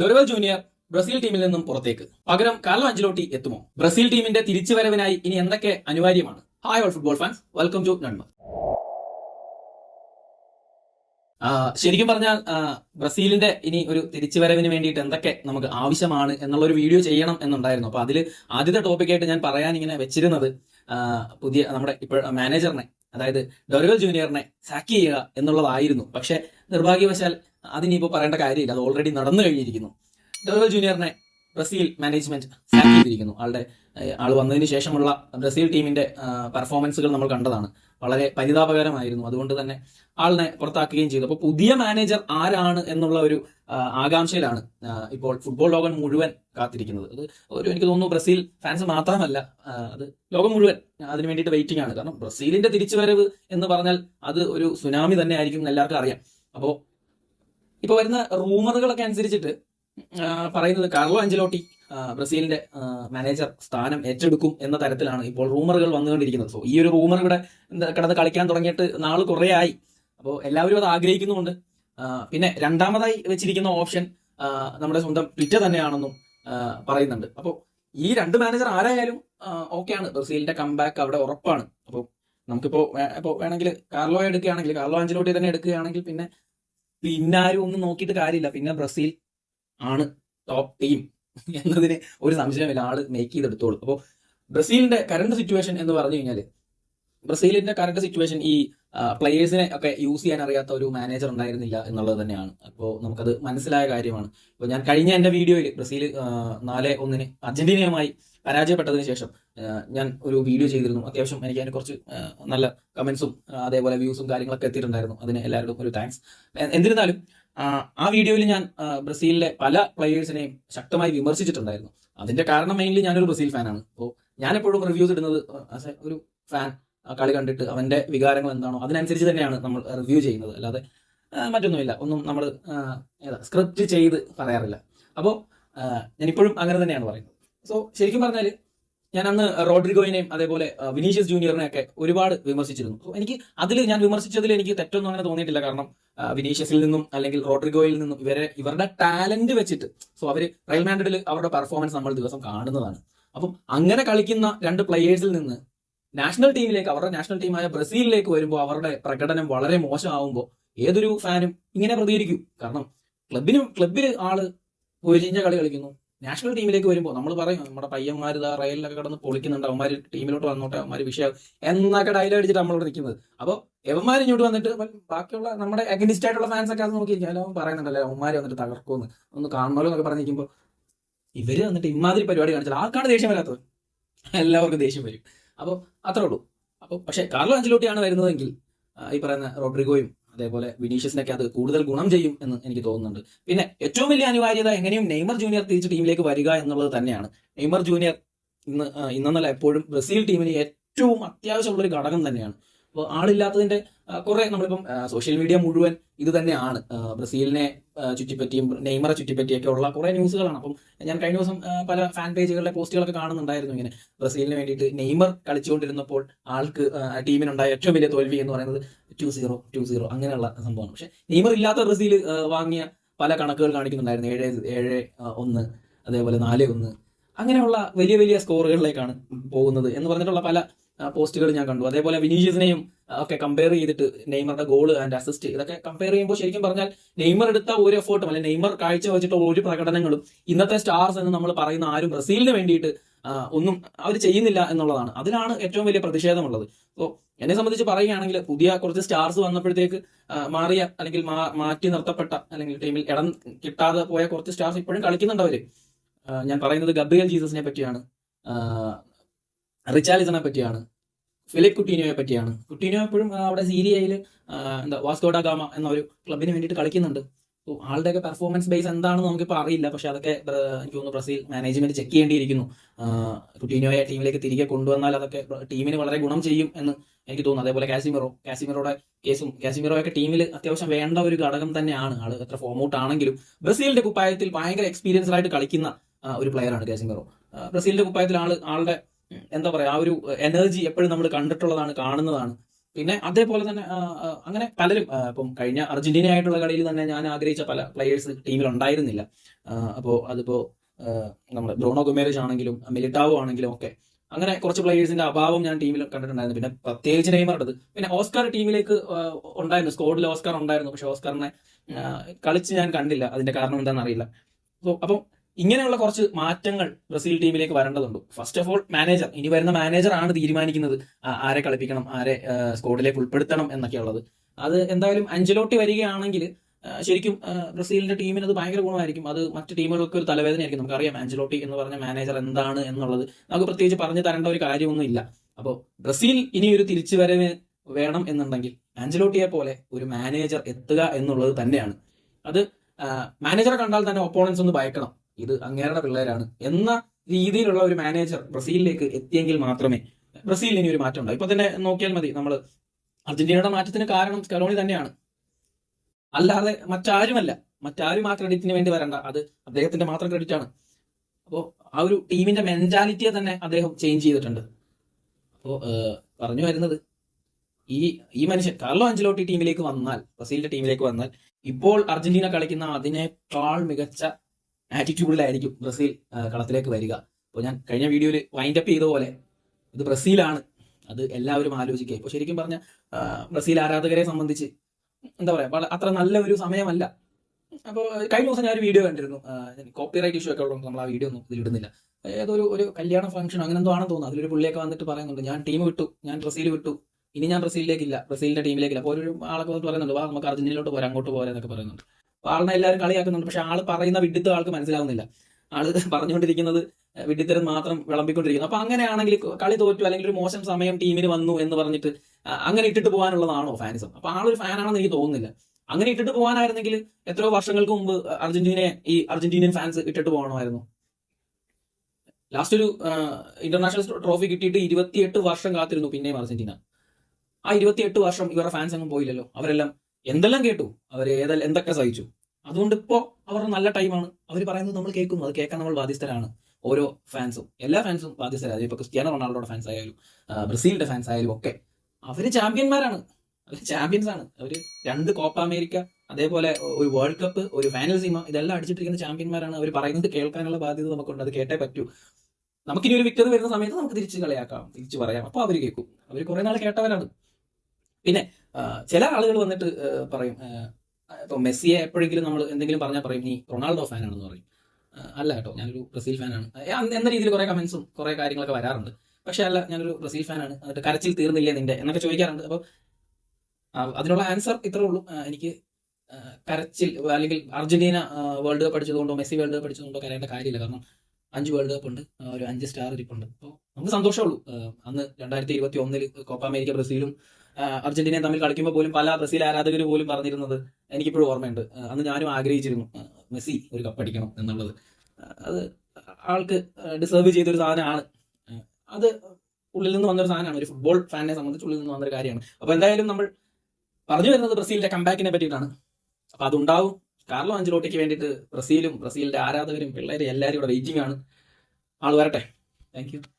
Dorival junior Brazil ടീമിൽ നിന്നും പുറത്തേക്ക്. പകരം കാർലോ അഞ്ചലോട്ടി എത്തുമോ? ബ്രസീൽ ടീമിന്റെ തിരിച്ചുവരവിനായി ഇനി എന്തൊക്കെ അനിവാര്യമാണ്? Hi all football fans welcome to നൺമ ശരിക്കും പറഞ്ഞാൽ ബ്രസീലിന്റെ ഇനി ഒരു തിരിച്ചുവരവിന് വേണ്ടിയിട്ട് എന്തൊക്കെ നമുക്ക് ആവശ്യമാണ് എന്നുള്ള ഒരു വീഡിയോ ചെയ്യണം എന്നുണ്ടായിരുന്നു. അപ്പൊ അതിൽ ആദ്യത്തെ ടോപ്പിക്കായിട്ട് ഞാൻ പറയാൻ ഇങ്ങനെ വെച്ചിരുന്നത് പുതിയ നമ്മുടെ ഇപ്പോൾ മാനേജറിനെ അതായത് ഡൊറിവൽ ജൂനിയറിനെ സാക്ക് ചെയ്യുക എന്നുള്ളതായിരുന്നു. പക്ഷെ നിർഭാഗ്യവശാൽ അതിനിപ്പോ പറയേണ്ട കാര്യമില്ല. അത് ഓൾറെഡി നടന്നു കഴിഞ്ഞിരിക്കുന്നു. ഡൊറിവൽ ജൂനിയറിനെ ബ്രസീൽ മാനേജ്മെന്റ് സാക്ക് ചെയ്തിരിക്കുന്നു. ആളുടെ ആൾ വന്നതിന് ശേഷമുള്ള ബ്രസീൽ ടീമിന്റെ പെർഫോമൻസുകൾ നമ്മൾ കണ്ടതാണ്. വളരെ പരിതാപകരമായിരുന്നു. അതുകൊണ്ട് തന്നെ ആളിനെ പുറത്താക്കുകയും ചെയ്തു. അപ്പോൾ പുതിയ മാനേജർ ആരാണ് എന്നുള്ള ഒരു ആകാംക്ഷയിലാണ് ഇപ്പോൾ ഫുട്ബോൾ ലോകം മുഴുവൻ കാത്തിരിക്കുന്നത്. അത് ഒരു എനിക്ക് തോന്നുന്നു ബ്രസീൽ ഫാൻസ് മാത്രമല്ല അത് ലോകം മുഴുവൻ അതിന് വേണ്ടിയിട്ട് വെയിറ്റിംഗ് ആണ്. കാരണം ബ്രസീലിന്റെ തിരിച്ചുവരവ് എന്ന് പറഞ്ഞാൽ അത് ഒരു സുനാമി തന്നെ ആയിരിക്കും എല്ലാവർക്കും അറിയാം. അപ്പോൾ ഇപ്പൊ വരുന്ന റൂമറുകളൊക്കെ അനുസരിച്ചിട്ട് പറയുന്നത് കാർലോ അഞ്ചലോട്ടി ബ്രസീലിന്റെ മാനേജർ സ്ഥാനം ഏറ്റെടുക്കും എന്ന തരത്തിലാണ് ഇപ്പോൾ റൂമറുകൾ വന്നുകൊണ്ടിരിക്കുന്നത്. സോ ഈ ഒരു റൂമർ ഇവിടെ കിടന്ന് കളിക്കാൻ തുടങ്ങിയിട്ട് നാൾ കുറേ ആയി. അപ്പോൾ എല്ലാവരും അത് ആഗ്രഹിക്കുന്നുണ്ട് പിന്നെ രണ്ടാമതായി വെച്ചിരിക്കുന്ന ഓപ്ഷൻ നമ്മുടെ സ്വന്തം ട്വിറ്റർ തന്നെയാണെന്നും പറയുന്നുണ്ട്. അപ്പോൾ ഈ രണ്ട് മാനേജർ ആരായാലും ഓക്കെയാണ്. ബ്രസീലിന്റെ കംബാക്ക് അവിടെ ഉറപ്പാണ്. അപ്പോൾ നമുക്കിപ്പോ ഇപ്പോൾ ഇപ്പോ വേണമെങ്കിൽ കാർലോ എടുക്കുകയാണെങ്കിൽ കാർലോ അഞ്ചലോട്ടി തന്നെ എടുക്കുകയാണെങ്കിൽ പിന്നെ പിന്നെ ആരും ഒന്നും നോക്കിയിട്ട് കാര്യമില്ല. പിന്നെ ബ്രസീൽ ആണ് ടോപ്പ് ടീം എന്നതിന് ഒരു സംശയമില്ല ആൾ മേക്ക് ചെയ്തെടുത്തോളൂ. അപ്പോൾ ബ്രസീലിന്റെ കറണ്ട് സിറ്റുവേഷൻ എന്ന് പറഞ്ഞു കഴിഞ്ഞാൽ ബ്രസീലിന്റെ കറണ്ട് സിറ്റുവേഷൻ ഈ പ്ലെയേഴ്സിനെ ഒക്കെ യൂസ് ചെയ്യാൻ അറിയാത്ത ഒരു മാനേജർ ഉണ്ടായിരുന്നില്ല എന്നുള്ളത് തന്നെയാണ്. അപ്പോൾ നമുക്കത് മനസ്സിലായ കാര്യമാണ്. അപ്പോൾ ഞാൻ കഴിഞ്ഞ എന്റെ വീഡിയോയിൽ ബ്രസീൽ നാല് ഒന്നിന് അർജന്റീനയുമായി പരാജയപ്പെട്ടതിന് ശേഷം ഞാൻ ഒരു വീഡിയോ ചെയ്തിരുന്നു. അത്യാവശ്യം എനിക്ക് അതിന് കുറച്ച് നല്ല കമന്റ്സും അതേപോലെ വ്യൂസും കാര്യങ്ങളൊക്കെ എത്തിയിട്ടുണ്ടായിരുന്നു. അതിന് എല്ലാവരോടും ഒരു താങ്ക്സ് എന്നിരുന്നാലും ആ, വീഡിയോയിൽ ഞാൻ ബ്രസീലിലെ പല പ്ലേയേഴ്സിനെയും ശക്തമായി വിമർശിച്ചിട്ടുണ്ടായിരുന്നു. അതിന്റെ കാരണം മെയിൻലി ഞാനൊരു ബ്രസീൽ ഫാനാണ് അപ്പോൾ ഞാൻ എപ്പോഴും റിവ്യൂസ് ഇടുന്നത് ആസ് എ ഒരു ഫാൻ കളി കണ്ടിട്ട് അവന്റെ വികാരങ്ങൾ എന്താണോ അതിനനുസരിച്ച് തന്നെയാണ് നമ്മൾ റിവ്യൂ ചെയ്യുന്നത്. അല്ലാതെ മറ്റൊന്നുമില്ല. ഒന്നും നമ്മൾ സ്ക്രിപ്റ്റ് ചെയ്ത് പറയാറില്ല. അപ്പോൾ ഞാനിപ്പോഴും അങ്ങനെ തന്നെയാണ് പറയുന്നത്. സോ ശരിക്കും പറഞ്ഞാൽ ഞാൻ അന്ന് റോഡ്രിഗോയിനെയും അതേപോലെ വിനീഷ്യസ് ജൂനിയറിനെ ഒക്കെ ഒരുപാട് വിമർശിച്ചിരുന്നു. സോ എനിക്ക് അതിൽ ഞാൻ വിമർശിച്ചതിൽ എനിക്ക് തെറ്റൊന്നും അങ്ങനെ തോന്നിയിട്ടില്ല. കാരണം വിനീഷ്യസിൽ നിന്നും അല്ലെങ്കിൽ റോഡ്രിഗോയിൽ നിന്നും ഇവരെ ഇവരുടെ ടാലന്റ് വെച്ചിട്ട് സോ അവർ റയൽ മാൻഡ്രിഡിൽ അവരുടെ പെർഫോമൻസ് നമ്മൾ ദിവസം കാണുന്നതാണ്. അപ്പം അങ്ങനെ കളിക്കുന്ന രണ്ട് പ്ലെയേഴ്സിൽ നിന്ന് നാഷണൽ ടീമിലേക്ക് അവരുടെ നാഷണൽ ടീമായ ബ്രസീലിലേക്ക് വരുമ്പോൾ അവരുടെ പ്രകടനം വളരെ മോശമാവുമ്പോൾ ഏതൊരു ഫാനും ഇങ്ങനെ പ്രതികരിക്കും. കാരണം ക്ലബിന് ക്ലബിൽ ആൾ പൊരിഞ്ഞ കളി കളിക്കുന്നു. നാഷണൽ ടീമിലേക്ക് വരുമ്പോൾ നമ്മൾ പറയും നമ്മുടെ പയ്യന്മാർ ഇതാ റയലിലൊക്കെ കിടന്ന് പൊളിക്കുന്നുണ്ട്. അവന്മാർ ടീമിലോട്ട് വന്നോട്ടെ. അവന്മാർ വിഷയം എന്നൊക്കെ ഡയലോഗ് അടിച്ചിട്ട് നമ്മളോട് നിൽക്കുന്നത് അപ്പോൾ എവന്മാർ ഇങ്ങോട്ട് വന്നിട്ട് ബാക്കിയുള്ള നമ്മുടെ അഗനിസ്റ്റ് ആയിട്ടുള്ള ഫാൻസ് ഒക്കെ അത് നോക്കിയിരിക്കും. അവൻ പറയുന്നുണ്ടല്ലോ അവന്മാർ വന്നിട്ട് തകർക്കുമെന്ന്. ഒന്ന് കാണണമല്ലോ എന്നൊക്കെ പറഞ്ഞിരിക്കുമ്പോൾ ഇവർ വന്നിട്ട് ഇമാതിരി പരിപാടി കാണിച്ചാൽ ആർക്കാണ് ദേഷ്യം വരാത്തത്? എല്ലാവർക്കും ദേഷ്യം വരും. അപ്പോൾ അത്രേ ഉള്ളൂ. അപ്പോൾ പക്ഷേ കാർലോ അഞ്ചലോട്ടിയാണ് വരുന്നതെങ്കിൽ ഈ പറയുന്ന റോഡ്രിഗോയും അതേപോലെ വിനീഷ്യസിനൊക്കെ അത് കൂടുതൽ ഗുണം ചെയ്യും എന്ന് എനിക്ക് തോന്നുന്നുണ്ട്. പിന്നെ ഏറ്റവും വലിയ അനിവാര്യത എങ്ങനെയും നെയ്മർ ജൂനിയർ തിരിച്ച് ടീമിലേക്ക് വരിക എന്നുള്ളത് തന്നെയാണ്. നെയ്മർ ജൂനിയർ ഇന്ന് ഇന്നല്ല എപ്പോഴും ബ്രസീൽ ടീമിന് ഏറ്റവും അത്യാവശ്യമുള്ള ഒരു ഘടകം തന്നെയാണ്. അപ്പോൾ ആളില്ലാത്തതിന്റെ കുറെ നമ്മളിപ്പം സോഷ്യൽ മീഡിയ മുഴുവൻ ഇത് തന്നെയാണ്. ബ്രസീലിനെ ചുറ്റിപ്പറ്റിയും നെയ്മറെ ചുറ്റിപ്പറ്റിയൊക്കെ ഉള്ള കുറെ ന്യൂസുകളാണ്. അപ്പം ഞാൻ കഴിഞ്ഞ ദിവസം പല ഫാൻ പേജുകളിലെ പോസ്റ്റുകളൊക്കെ കാണുന്നുണ്ടായിരുന്നു ഇങ്ങനെ. ബ്രസീലിന് വേണ്ടിയിട്ട് നെയ്മർ കളിച്ചുകൊണ്ടിരുന്നപ്പോൾ ആൾക്ക് ടീമിനുണ്ടായ ഏറ്റവും വലിയ തോൽവി എന്ന് പറയുന്നത് ടു സീറോ ടു സീറോ അങ്ങനെയുള്ള സംഭവമാണ്. പക്ഷെ നെയ്മർ ഇല്ലാത്ത ബ്രസീൽ വാങ്ങിയ പല കണക്കുകൾ കാണിക്കുന്നുണ്ടായിരുന്നു. ഏഴ് ഏഴ് ഒന്ന് അതേപോലെ നാല് ഒന്ന് അങ്ങനെയുള്ള വലിയ വലിയ സ്കോറുകളിലേക്കാണ് പോകുന്നത് എന്ന് പറഞ്ഞിട്ടുള്ള പല പോസ്റ്റുകൾ ഞാൻ കണ്ടു. അതേപോലെ വിനീഷ്യസിനെയും ഒക്കെ കമ്പയർ ചെയ്തിട്ട് നെയ്മറുടെ ഗോൾ ആൻഡ് അസിസ്റ്റ് ഇതൊക്കെ കമ്പയർ ചെയ്യുമ്പോൾ ശരിക്കും പറഞ്ഞാൽ നെയ്മർ എടുത്ത ഒരു എഫേർട്ടും അല്ലെങ്കിൽ നെയ്മർ കാഴ്ച വെച്ചിട്ടുള്ള ഒരു പ്രകടനങ്ങളും ഇന്നത്തെ സ്റ്റാർസ് എന്ന് നമ്മൾ പറയുന്ന ആരും ബ്രസീലിന് വേണ്ടിയിട്ട് ഒന്നും അവർ ചെയ്യുന്നില്ല എന്നുള്ളതാണ്. അതിലാണ് ഏറ്റവും വലിയ പ്രതിഷേധമുള്ളത്. സോ എന്നെ സംബന്ധിച്ച് പറയുകയാണെങ്കിൽ പുതിയ കുറച്ച് സ്റ്റാർസ് വന്നപ്പോഴത്തേക്ക് മാറിയ അല്ലെങ്കിൽ മാറ്റി നിർത്തപ്പെട്ട അല്ലെങ്കിൽ ടീമിൽ ഇടം കിട്ടാതെ പോയ കുറച്ച് സ്റ്റാർസ് ഇപ്പോഴും കളിക്കുന്നുണ്ട് അവർ. ഞാൻ പറയുന്നത് ഗബ്രിയൽ ജീസസിനെ പറ്റിയാണ്. ആ, റിച്ചാലിസനെ പറ്റിയാണ് ഫിലിപ്പ് കുട്ടീനോയെ പറ്റിയാണ്. കുട്ടീനോ എപ്പോഴും അവിടെ സീരിയയിൽ എന്താ വാസ്കോഡ ഗാമ എന്ന ഒരു ക്ലബിന് വേണ്ടിയിട്ട് കളിക്കുന്നുണ്ട്. അപ്പോൾ ആളുടെയൊക്കെ പെർഫോമൻസ് ബേസ് എന്താണെന്ന് നമുക്കിപ്പോൾ അറിയില്ല. പക്ഷെ അതൊക്കെ എനിക്ക് തോന്നുന്നു ബ്രസീൽ മാനേജ്മെന്റ് ചെക്ക് ചെയ്യേണ്ടിയിരിക്കുന്നു. കുട്ടീനോയെ ടീമിലേക്ക് തിരികെ കൊണ്ടുവന്നാൽ അതൊക്കെ ടീമിന് വളരെ ഗുണം ചെയ്യും എന്ന് എനിക്ക് തോന്നുന്നു. അതേപോലെ കാസിമിറോ കാസിമിറോയുടെ കേസും കാസിമിറോയൊക്കെ ടീമിൽ അത്യാവശ്യം വേണ്ട ഒരു ഘടകം തന്നെയാണ്. ആൾ എത്ര ഫോം ഔട്ട് ആണെങ്കിലും ബ്രസീലിന്റെ കുപ്പായത്തിൽ ഭയങ്കര എക്സ്പീരിയൻസ്ഡ് ആയിട്ട് കളിക്കുന്ന ഒരു പ്ലെയറാണ് കാസിമിറോ. ബ്രസീലിന്റെ കുപ്പായത്തിൽ ആൾ ആളുടെ എന്താ പറയാ ആ ഒരു എനർജി എപ്പോഴും നമ്മൾ കണ്ടിട്ടുള്ളതാണ് കാണുന്നതാണ്. പിന്നെ അതേപോലെ തന്നെ അങ്ങനെ പലരും ഇപ്പം കഴിഞ്ഞ അർജന്റീന ആയിട്ടുള്ള കളിയിൽ തന്നെ ഞാൻ ആഗ്രഹിച്ച പല പ്ലേയേഴ്സ് ടീമിൽ ഉണ്ടായിരുന്നില്ല. അപ്പോൾ അതിപ്പോ നമ്മുടെ ബ്രോണോ ഗുമേരേജ് ആണെങ്കിലും മിലിറ്റാവോ ആണെങ്കിലും ഒക്കെ അങ്ങനെ കുറച്ച് പ്ലേയേഴ്സിന്റെ അഭാവം ഞാൻ ടീമിൽ കണ്ടിട്ടുണ്ടായിരുന്നു. പിന്നെ പ്രത്യേകിച്ച് നെയ്മറുടേത്. പിന്നെ ഓസ്കാർ ടീമിലേക്ക് ഉണ്ടായിരുന്നു. സ്കോഡിൽ ഓസ്കാർ ഉണ്ടായിരുന്നു. പക്ഷെ ഓസ്കാറിനെ കളിച്ച് ഞാൻ കണ്ടില്ല. അതിന്റെ കാരണം എന്താണെന്ന് അറിയില്ല. സോ അപ്പം ഇങ്ങനെയുള്ള കുറച്ച് മാറ്റങ്ങൾ ബ്രസീൽ ടീമിലേക്ക് വരേണ്ടതുണ്ട്. ഫസ്റ്റ് ഓഫ് ഓൾ മാനേജർ ഇനി വരുന്ന മാനേജർ ആണ് തീരുമാനിക്കുന്നത്. ആരെ കളിപ്പിക്കണം ആരെ സ്കോഡിലേക്ക് ഉൾപ്പെടുത്തണം എന്നൊക്കെയുള്ളത്. അത് എന്തായാലും അഞ്ചലോട്ടി വരികയാണെങ്കിൽ ശരിക്കും ബ്രസീലിന്റെ ടീമിന് അത് ഭയങ്കര ഗുണമായിരിക്കും. അത് മറ്റ് ടീമുകൾക്ക് ഒരു തലവേദനയായിരിക്കും. നമുക്കറിയാം ആഞ്ചലോട്ടി എന്ന് പറഞ്ഞ മാനേജർ എന്താണ് എന്നുള്ളത്. നമുക്ക് പ്രത്യേകിച്ച് പറഞ്ഞു തരേണ്ട ഒരു കാര്യമൊന്നും ഇല്ല. അപ്പോൾ ബ്രസീൽ ഇനി ഒരു തിരിച്ചുവരവ് വേണം എന്നുണ്ടെങ്കിൽ ആഞ്ചലോട്ടിയെ പോലെ ഒരു മാനേജർ എത്തുക എന്നുള്ളത് തന്നെയാണ്. അത് മാനേജറെ കണ്ടാൽ തന്നെ ഒപ്പോണൻസ് ഒന്ന് ഭയക്കണം. ഇത് അങ്ങേരുടെ പിള്ളേരാണ് എന്ന രീതിയിലുള്ള ഒരു മാനേജർ ബ്രസീലിലേക്ക് എത്തിയെങ്കിൽ മാത്രമേ ബ്രസീലിന് ഇനി ഒരു മാറ്റം ഉണ്ടാവും. ഇപ്പൊ തന്നെ നോക്കിയാൽ മതി നമ്മൾ അർജന്റീനയുടെ മാറ്റത്തിന് കാരണം കലോണി തന്നെയാണ്. അല്ലാതെ മറ്റാരുമല്ല. മറ്റാരും ആ ക്രെഡിറ്റിന് വേണ്ടി വരണ്ട. അത് അദ്ദേഹത്തിന്റെ മാത്രം ക്രെഡിറ്റ് ആണ്. അപ്പോൾ ആ ഒരു ടീമിന്റെ മെന്റാലിറ്റിയെ തന്നെ അദ്ദേഹം ചേഞ്ച് ചെയ്തിട്ടുണ്ട്. അപ്പോൾ പറഞ്ഞു വരുന്നത് ഈ ഈ മനുഷ്യൻ കാർലോ അഞ്ചലോട്ടി ടീമിലേക്ക് വന്നാൽ ബ്രസീലിന്റെ ടീമിലേക്ക് വന്നാൽ ഇപ്പോൾ അർജന്റീന കളിക്കുന്ന അതിനേക്കാൾ മികച്ച ആറ്റിറ്റ്യൂഡിലായിരിക്കും ബ്രസീൽ കളത്തിലേക്ക് വരിക. അപ്പോൾ ഞാൻ കഴിഞ്ഞ വീഡിയോയിൽ വൈൻഡ് അപ്പ് ചെയ്ത പോലെ ഇത് ബ്രസീലാണ്. അത് എല്ലാവരും ആലോചിക്കുക. ഇപ്പോൾ ശരിക്കും പറഞ്ഞ ബ്രസീൽ ആരാധകരെ സംബന്ധിച്ച് എന്താ പറയുക അത്ര നല്ല ഒരു സമയമല്ല. അപ്പോൾ കഴിഞ്ഞ ദിവസം ഞാൻ ഒരു വീഡിയോ കണ്ടിരുന്നു. കോപ്പിറൈറ്റ് ഇഷ്യൂ ഒക്കെ ഉള്ളതുകൊണ്ട് നമ്മൾ ആ വീഡിയോ ഒന്നും ഇതിൽ ഇടുന്നില്ല. ഏതോ ഒരു ഒരു കല്യാണ ഫംഗ്ഷൻ അങ്ങനെ എന്തോ ആണെന്ന് തോന്നുന്നു. അതിലൊരു പുള്ളിയൊക്കെ വന്നിട്ട് പറയുന്നുണ്ട് ഞാൻ ടീം വിട്ടു ഞാൻ ബ്രസീൽ വിട്ടു ഇനി ഞാൻ ബ്രസീലിലേക്കില്ല ബ്രസീലിന്റെ ടീമിലേക്കില്ല അപ്പോൾ ഒരു ആളൊക്കെ വന്നിട്ട് പറയുന്നുണ്ട് വാ നമുക്ക് അർജന്റീനയിലോട്ട് പോരാ അങ്ങോട്ട് പോരാ എന്നൊക്കെ പറയുന്നുണ്ട്. ആളിനെ എല്ലാവരും കളിയാക്കുന്നുണ്ട്. പക്ഷെ ആൾ പറയുന്ന വിഡിത്തം ആൾക്ക് മനസ്സിലാവുന്നില്ല. ആൾ പറഞ്ഞുകൊണ്ടിരിക്കുന്നത് വിഡിത്തരൻ മാത്രം വിളമ്പിക്കൊണ്ടിരിക്കുന്നു. അപ്പൊ അങ്ങനെയാണെങ്കിൽ കളി തോറ്റു അല്ലെങ്കിൽ ഒരു മോശം സമയം ടീമിന് വന്നു എന്ന് പറഞ്ഞിട്ട് അങ്ങനെ ഇട്ടിട്ട് പോകാനുള്ളതാണോ ഫാൻസും? അപ്പൊ ആളൊരു ഫാനാണെന്ന് എനിക്ക് തോന്നുന്നില്ല. അങ്ങനെ ഇട്ടിട്ട് പോകാനായിരുന്നെങ്കിൽ എത്രയോ വർഷങ്ങൾക്ക് മുമ്പ് അർജന്റീനയെ ഈ അർജന്റീനിയൻ ഫാൻസ് ഇട്ടിട്ട് പോകണമായിരുന്നു. ലാസ്റ്റ് ഒരു ഇന്റർനാഷണൽ ട്രോഫി കിട്ടിയിട്ട് ഇരുപത്തിയെട്ട് വർഷം കാത്തിരുന്നു പിന്നെയും അർജന്റീന. ആ ഇരുപത്തിയെട്ട് വർഷം ഇവരുടെ ഫാൻസ് ഒന്നും പോയില്ലല്ലോ. അവരെല്ലാം എന്തെല്ലാം കേട്ടു? അവർ ഏതെല്ലാം എന്തൊക്കെ സഹിച്ചു? അതുകൊണ്ട് ഇപ്പോൾ അവരുടെ നല്ല ടൈമാണ് അവർ പറയുന്നത് നമ്മൾ കേൾക്കും. അത് കേൾക്കാൻ നമ്മൾ ബാധ്യസ്ഥരാണ്. ഓരോ ഫാൻസും എല്ലാ ഫാൻസും ബാധ്യസ്ഥരാണ്. ഇപ്പൊ ക്രിസ്ത്യാനോ റൊണാൾഡോയുടെ ഫാൻസ് ആയാലും ബ്രസീലിന്റെ ഫാൻസ് ആയാലും ഒക്കെ. അവർ ചാമ്പ്യന്മാരാണ് അവർ ചാമ്പ്യൻസ് ആണ്. അവർ രണ്ട് കോപ്പ അമേരിക്ക അതേപോലെ ഒരു വേൾഡ് കപ്പ് ഒരു ഫൈനൽ സീമ ഇതെല്ലാം അടിച്ചിട്ടിരിക്കുന്ന ചാമ്പ്യന്മാരാണ് അവർ പറയുന്നത് കേൾക്കാനുള്ള ബാധ്യത നമുക്കുണ്ട്. അത് കേട്ടേ പറ്റൂ. നമുക്കിനി ഒരു വിക്ടറി വരുന്ന സമയത്ത് നമുക്ക് തിരിച്ച് കളിയാക്കാം. തിരിച്ച് പറയാം. അപ്പോൾ അവർ കേൾക്കും. അവർ കുറെ നാൾ കേട്ടവരാണ്. പിന്നെ ചില ആളുകൾ വന്നിട്ട് പറയും ഇപ്പൊ മെസ്സിയെ എപ്പോഴെങ്കിലും നമ്മൾ എന്തെങ്കിലും പറഞ്ഞാൽ പറയും നീ റൊണാൾഡോ ഫാനാണെന്ന് പറയും. അല്ല കേട്ടോ ഞാനൊരു ബ്രസീൽ ഫാനാണ്. എന്ന രീതിയിൽ കുറെ കമന്റ്സും കുറെ കാര്യങ്ങളൊക്കെ വരാറുണ്ട്. പക്ഷെ അല്ല ഞാനൊരു ബ്രസീൽ ഫാനാണ്. എന്നിട്ട് കരച്ചിൽ തീർന്നില്ലേ നിന്റെ? എന്നൊക്കെ ചോദിക്കാറുണ്ട്. അപ്പോൾ അതിനുള്ള ആൻസർ ഇത്രേ ഉള്ളൂ. എനിക്ക് കരച്ചിൽ അല്ലെങ്കിൽ അർജന്റീന വേൾഡ് കപ്പ് അടിച്ചതുകൊണ്ടോ മെസ്സി വേൾഡ് കപ്പ് അടിച്ചതുകൊണ്ടോ കരയേണ്ട കാര്യമില്ല. കാരണം അഞ്ച് വേൾഡ് കപ്പ് ഉണ്ട് ഒരു അഞ്ച് സ്റ്റാർ ഇരിപ്പുണ്ട്. അപ്പോൾ നമുക്ക് സന്തോഷമുള്ളൂ അന്ന് രണ്ടായിരത്തി ഇരുപത്തി ഒന്നിൽ കോപ്പ അമേരിക്ക ബ്രസീലും അർജന്റീനയും തമ്മിൽ കളിക്കുമ്പോൾ പോലും പല ബ്രസീൽ ആരാധകർ പോലും പറഞ്ഞിരുന്നത് എനിക്കിപ്പോഴും ഓർമ്മയുണ്ട്. അന്ന് ഞാനും ആഗ്രഹിച്ചിരുന്നു മെസ്സി ഒരു കപ്പ് അടിക്കണം എന്നുള്ളത്. അത് ആൾക്ക് ഡിസേർവ് ചെയ്തൊരു സാധനമാണ്. അത് ഉള്ളിൽ നിന്ന് വന്നൊരു സാധനമാണ്. ഒരു ഫുട്ബോൾ ഫാനിനെ സംബന്ധിച്ച് ഉള്ളിൽ നിന്ന് വന്നൊരു കാര്യമാണ്. അപ്പൊ എന്തായാലും നമ്മൾ പറഞ്ഞു വരുന്നത് ബ്രസീലിന്റെ കമ്പാക്കിനെ പറ്റിയിട്ടാണ്. അപ്പൊ അതുണ്ടാവും. കാർലോ അഞ്ചലോട്ടിക്ക് വേണ്ടിയിട്ട് ബ്രസീലും ബ്രസീലിന്റെ ആരാധകരും പിള്ളേരും എല്ലാവരും ഇവിടെ വെയിറ്റിംഗ് ആണ്. ആൾ വരട്ടെ. താങ്ക്